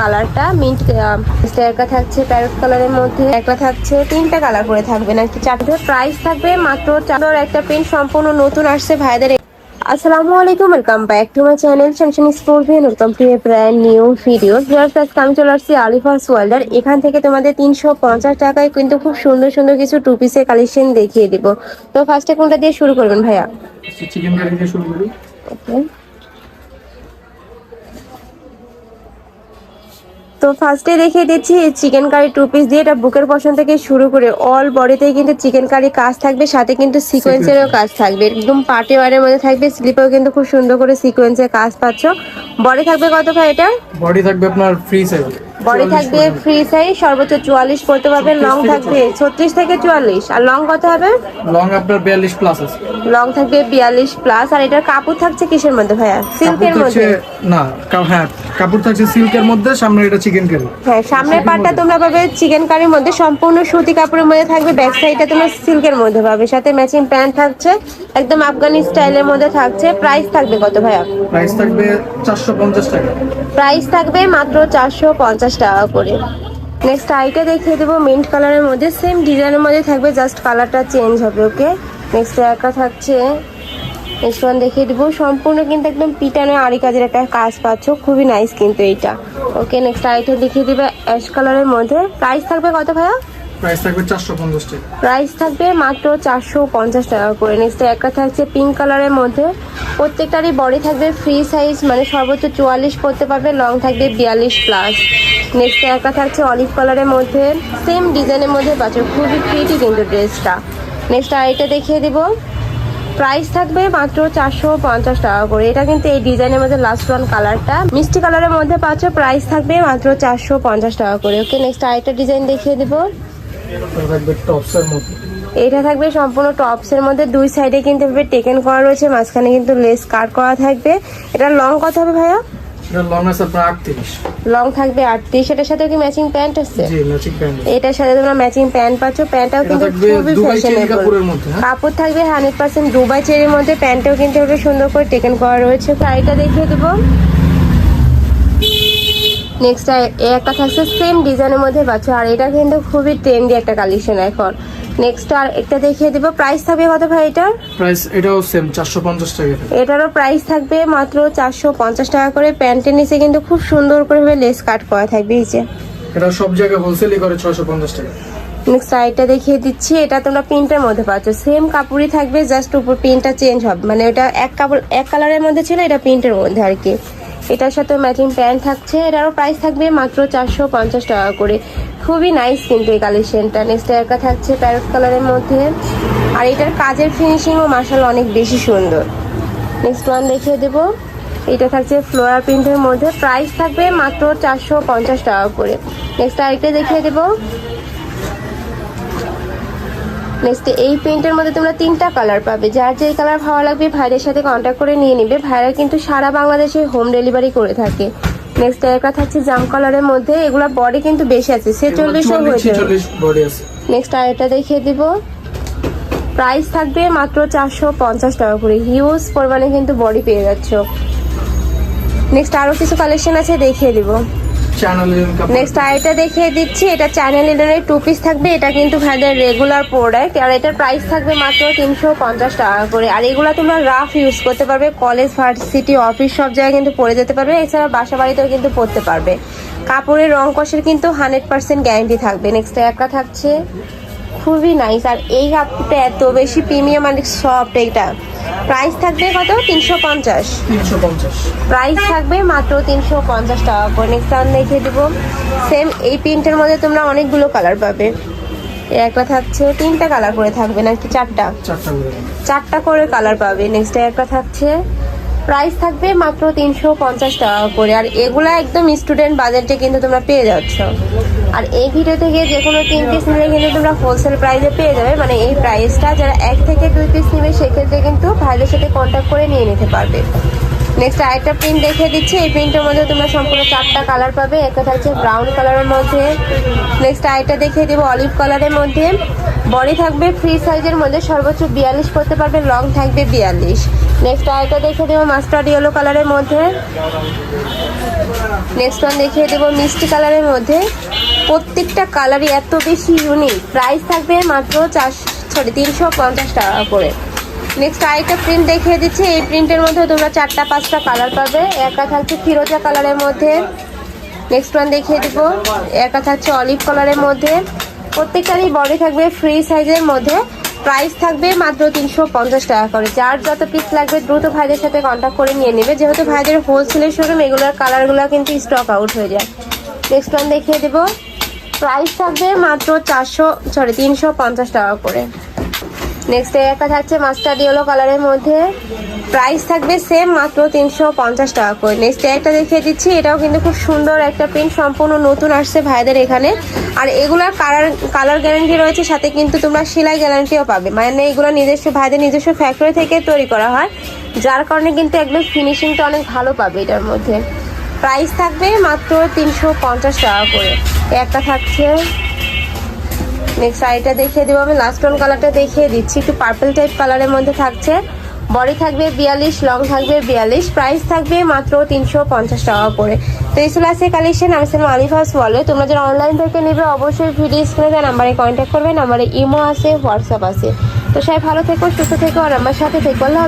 কালারটা মিন্ট একটা থাকছে প্যারট কালারের মধ্যে একটা থাকছে তিনটা কালার করে থাকবে নাকি চারটে? প্রাইস থাকবে মাত্র চার একটা প্রিন্ট সম্পূর্ণ নতুন আসছে ভাইদের আসসালামু আলাইকুম welcome back to my channel শানশান স্পোর্টভিয়ান welcome to a brand new video আজকে আমি চলে আসছি আলিফাস ওয়ার্ল্ডার এখান থেকে তোমাদের তিনশো পঞ্চাশ টাকায় কিন্তু খুব সুন্দর সুন্দর কিছু টু পিসের কালেকশন দেখিয়ে দিব। তো ফার্স্টে কোনটা দিয়ে শুরু করবেন ভাইয়া? চিকেন কারি দিয়ে শুরু করি। ওকে তো ফার্স্টে দেখিয়ে দিচ্ছি চিকেন কারি টু পিস দিয়ে এটা বুকের পশন থেকে শুরু করে অল বডিতেই কিন্তু চিকেন কারি কাজ থাকবে সাথে কিন্তু সিকোয়েন্সেরও কাজ থাকবে। একদম পার্টি ওয়ারের মধ্যে থাকবে স্লিপেও কিন্তু খুব সুন্দর করে সিকোয়েন্সের কাজ পাচ্ছ। বডি থাকবে কত ভাই এটা? বডি থাকবে আপনার ফ্রি সাইজ বডি থাকবে ফ্রি সাইজ সর্বোচ্চ চুয়াল্লিশ পড়তে পারবেন লং থাকবে ছত্রিশ থেকে চুয়াল্লিশ। আর লং কত হবে? লং আপনার বিয়াল্লিশ প্লাস আছে। লং থাকবে বিয়াল্লিশ প্লাস আর এটার কাপড় থাকছে কিসের মধ্যে ভাইয়া? সিল্কের মধ্যে? না হ্যাঁ কাপড় থাকছে সিল্কের মধ্যে সামনে এটা চিকেন কারি হ্যাঁ সামনের পার্টটা তোমরা পাবে চিকেন কারির মধ্যে। সম্পূর্ণ সুতি কাপড়ের মধ্যে থাকবে ব্যাক সাইডটা তোমরা সিল্কের মধ্যে পাবে। সাথে ম্যাচিং প্যান্ট থাকছে একদম আফগানি স্টাইলের মধ্যে থাকছে। প্রাইস থাকবে কত ভাইয়া? প্রাইস থাকবে চারশো পঞ্চাশ টাকা। প্রাইস থাকবে মাত্র চারশো পঞ্চাশ টাকা করে। নেক্সট আইটা দেখিয়ে দেবো মিন্ট কালারের মধ্যে সেম ডিজাইনের মধ্যে থাকবে জাস্ট কালারটা চেঞ্জ হবে ওকে নেক্সট একটা থাকছে নেক্সট ওয়ান দেখিয়ে দেবো। সম্পূর্ণ কিন্তু একদম পিটানো আড়ি কাজের একটা কাজ পাচ্ছ খুবই নাইস কিন্তু এইটা ওকে নেক্সট আইটা দেখিয়ে দেবে অ্যাশ কালারের মধ্যে। প্রাইস থাকবে কত ভাইয়া? প্রাইস থাকবে চারশো পঞ্চাশ টাকা। প্রাইস থাকবে মাত্র চারশো পঞ্চাশ টাকা করে। নেক্সট একটা থাকছে পিঙ্ক কালারের মধ্যে। প্রত্যেকটারই বডি থাকবে ফ্রি সাইজ মানে সর্বোচ্চ চুয়াল্লিশ পড়তে পারবে লং থাকবে বিয়াল্লিশ প্লাস নেক্সট একটা থাকছে অলিভ কালারের মধ্যে সেম ডিজাইনের মধ্যে পাচ্ছ খুবই প্রিটি কিন্তু ড্রেসটা নেক্সট আরেকটা দেখিয়ে দিব। প্রাইস থাকবে মাত্র চারশো পঞ্চাশ টাকা করে। এটা কিন্তু এই ডিজাইনের মধ্যে লাস্ট ওয়ান কালারটা মিষ্টি কালারের মধ্যে পাচ্ছ প্রাইস থাকবে মাত্র চারশো পঞ্চাশ টাকা করে। ওকে নেক্সট আরেকটা ডিজাইন দেখিয়ে দিবো। এটা থাকবে সম্পূর্ণ টপস এর মধ্যে। দুই সাইডে কিন্তু টেকেন করা রয়েছে মাঝখানে কিন্তু লেস কাট করা থাকবে। এটা লং কত হবে ভাইয়া। এটা লং আছে আপনার আটত্রিশ। লং থাকবে আটত্রিশ এটার সাথে কি ম্যাচিং প্যান্ট আছে? জি ম্যাচিং প্যান্ট এটার সাথে তোমরা ম্যাচিং প্যান্ট পাচ্ছ প্যান্টটাও কিন্তু খুবই ফ্যাশনেবল হ্যাঁ? কাপড় থাকবে হান্ড্রেড পার্সেন্ট দুবাই চেরির মধ্যে প্যান্টটাও কিন্তু সুন্দর করে টেকেন করা রয়েছে। শাড়িটা দেখিয়ে দেবো। নেক্সট একটা থাকছে সেম ডিজাইনের মধ্যে পাচ্ছ আর এটা কিন্তু খুবই ট্রেন্ডি একটা কালেকশন এখন। নেক্সট আর একটা দেখিয়ে দেবো। প্রাইস থাকবে কত ভাই এটার? প্রাইস এটাও সেম চারশো পঞ্চাশ টাকা এটারও প্রাইস থাকবে মাত্র চারশো পঞ্চাশ টাকা করে। প্যান্টের নিচে কিন্তু খুব সুন্দর করে লেস কাট করা থাকবে এই যে। এটা সব জায়গায় হোলসেলই করে ছয়শো পঞ্চাশ টাকা। নেক্সট সাইডটা দেখিয়ে দিচ্ছি। এটা তোমরা প্রিন্টের মধ্যে পাচ্ছ। সেম কাপড়ই থাকবে জাস্ট উপর প্রিন্টটা চেঞ্জ হবে। মানে এটা এক কাপড় এক কালারের মধ্যে ছিল এটা প্রিন্টের মধ্যে আর কি। এটার সাথে ম্যাচিং প্যান্ট থাকছে। এটারও প্রাইস থাকবে মাত্র চারশো পঞ্চাশ টাকা করে। খুবই নাইস কিন্তু এই কালেকশনটা নেক্সট একটা থাকছে প্যারট কালারের মধ্যে। আর এটার কাজের ফিনিশিংও মার্শাল অনেক বেশি সুন্দর। নেক্সট ওয়ান দেখিয়ে দেবো। এটা থাকছে ফ্লোরার প্রিন্টের মধ্যে। প্রাইস থাকবে মাত্র চারশো পঞ্চাশ টাকা করে। নেক্সট আরেকটা দেখিয়ে দেবো। নেক্সট এই প্রিন্টের মধ্যে তোমরা তিনটা কালার পাবে। যার যে কালার ভালো লাগবে ভাইদের সাথে কন্ট্যাক্ট করে নিয়ে নিবে। ভাইরা কিন্তু সারা বাংলাদেশে হোম ডেলিভারি করে থাকে। নেক্সট একটা থাকছে জাম কালারের মধ্যে। এগুলা বডি কিন্তু বেশি আছে ছেচল্লিশও বডি আছে। নেক্সট আরেকটা দেখিয়ে দিব। প্রাইস থাকবে মাত্র চারশো পঞ্চাশ টাকা করে। হিউজ পরিমাণে কিন্তু বডি পেয়ে যাচ্ছ। নেক্সট আরও কিছু কালেকশন আছে দেখিয়ে দিব। নেক্সট আরেকটা দেখিয়ে দিচ্ছি, এটা চ্যানেল ইলেনের টু পিস থাকবে, এটা কিন্তু ভাইদের রেগুলার প্রোডাক্ট আর এটার প্রাইস থাকবে মাত্র তিনশো পঞ্চাশ টাকা করে। আর এগুলো তোমরা রাফ ইউজ করতে পারবে কলেজ ভার্সিটি অফিস সব জায়গায় কিন্তু পরে যেতে পারবে, এছাড়া বাসা বাড়িতেও কিন্তু পরতে পারবে। কাপড়ের রং কষের কিন্তু হান্ড্রেড পার্সেন্ট গ্যারান্টি থাকবে। নেক্সট একটা থাকছে, খুবই নাইস আর এই কাপড়টা এত বেশি প্রিমিয়াম আর সফট এইটা। প্রাইস থাকবে কত? তিনশো পঞ্চাশ। প্রাইস থাকবে মাত্র তিনশো পঞ্চাশ টাকা করে। নেক্সট দেখিয়ে দেবো। সেম এই প্রিন্টের মধ্যে তোমরা অনেকগুলো কালার পাবে। একটা থাকছে তিনটা কালার করে থাকবে নাকি চারটা? চারটা করে। চারটা করে কালার পাবে। নেক্সট একটা থাকছে প্রাইস থাকবে মাত্র তিনশো পঞ্চাশ টাকা করে। আর এগুলা একদম স্টুডেন্ট বাজেটে কিন্তু তোমরা পেয়ে যাচ্ছ। আর এই ভিডিও থেকে যে কোনো তিন পিস নিলে কিন্তু তোমরা হোলসেল প্রাইসে পেয়ে যাবে। মানে এই প্রাইসটা যারা এক থেকে দুই পিস নিবে, সেক্ষেত্রে কিন্তু ভাইদের সাথে কন্ট্যাক্ট করে নিয়ে নিতে পারবে। নেক্সট আরেকটা প্রিন্ট দেখিয়ে দিচ্ছি। এই প্রিন্টের মধ্যে তোমরা সম্পূর্ণ চারটা কালার পাবে। একটা থাকছে ব্রাউন কালারের মধ্যে। নেক্সট আরেকটা দেখিয়ে দেবো অলিভ কালারের মধ্যে। বডি থাকবে ফ্রি সাইজের মধ্যে। সর্বোচ্চ বিয়াল্লিশ করতে পারবে লং থাকবে বিয়াল্লিশ। নেক্সট আরেকটা দেখিয়ে দেবো মাস্টার্ড ইয়েলো কালারের মধ্যে। নেক্সট ওয়ান দেখিয়ে দেবো মিষ্টি কালারের মধ্যে। প্রত্যেকটা কালারই এত বেশি ইউনিক প্রাইস থাকবে মাত্র চার সরি তিনশো পঞ্চাশ টাকা করে। নেক্সট আরেকটা প্রিন্ট দেখিয়ে দিচ্ছি। এই প্রিন্টের মধ্যে তোমরা চারটা, পাঁচটা কালার পাবে। একা থাকছে ফিরোজা কালারের মধ্যে। নেক্সট ওয়ান দেখিয়ে দিব। একা থাকছে অলিভ কালারের মধ্যে। প্রত্যেকটারই বডি থাকবে ফ্রি সাইজের মধ্যে। প্রাইস থাকবে মাত্র তিনশো পঞ্চাশ টাকা করে। যার যত পিস লাগবে, দ্রুত ভাইদের সাথে কন্ট্যাক্ট করে নিয়ে নেবে। যেহেতু ভাইদের হোলসেলের শোরুম এগুলোর কালারগুলো কিন্তু স্টক আউট হয়ে যায়। নেক্সট ওয়ান দেখিয়ে দেবো। প্রাইস থাকবে মাত্র চারশো সরি তিনশো পঞ্চাশ টাকা করে। নেক্সট একটা থাকছে মাস্টার্ড ইয়েলো কালারের মধ্যে। প্রাইস থাকবে সেম মাত্র তিনশো পঞ্চাশ টাকা করে। নেক্সট একটা দেখিয়ে দিচ্ছি, এটাও কিন্তু খুব সুন্দর একটা প্রিন্ট সম্পূর্ণ নতুন আসছে ভাইদের এখানে। আর এগুলার কালার কালার গ্যারান্টি রয়েছে, সাথে কিন্তু তোমরা সেলাই গ্যারান্টিও পাবে। মানে এগুলো নিজস্ব, ভাইদের নিজস্ব ফ্যাক্টরি থেকে তৈরি করা হয়, যার কারণে কিন্তু একদম ফিনিশিংটা অনেক ভালো পাবে এটার মধ্যে। প্রাইস থাকবে মাত্র তিনশো পঞ্চাশ টাকা করে। একটা থাকছে নেক্সট শাড়িটা দেখিয়ে দেবো আমি। লাস্ট ওয়ান কালারটা দেখিয়ে দিচ্ছি। একটু পার্পল টাইপ কালারের মধ্যে থাকছে। বডি থাকবে বিয়াল্লিশ লং থাকবে বিয়াল্লিশ। প্রাইস থাকবে মাত্র তিনশো পঞ্চাশ টাকা করে। তো এই ছিল আছে কালেকশন আমি ছিলাম আলিফাস বলে তোমরা যারা অনলাইন থেকে নেবে, অবশ্যই ভিডিও স্ক্রিনে দেওয়া নাম্বারে কন্ট্যাক্ট করবে। নাম্বারে ইমো আছে হোয়াটসঅ্যাপ আছে। তো সবাই ভালো থেকো, সুস্থ থেকো, আর আমার সাথে থেকো। আল্লাহ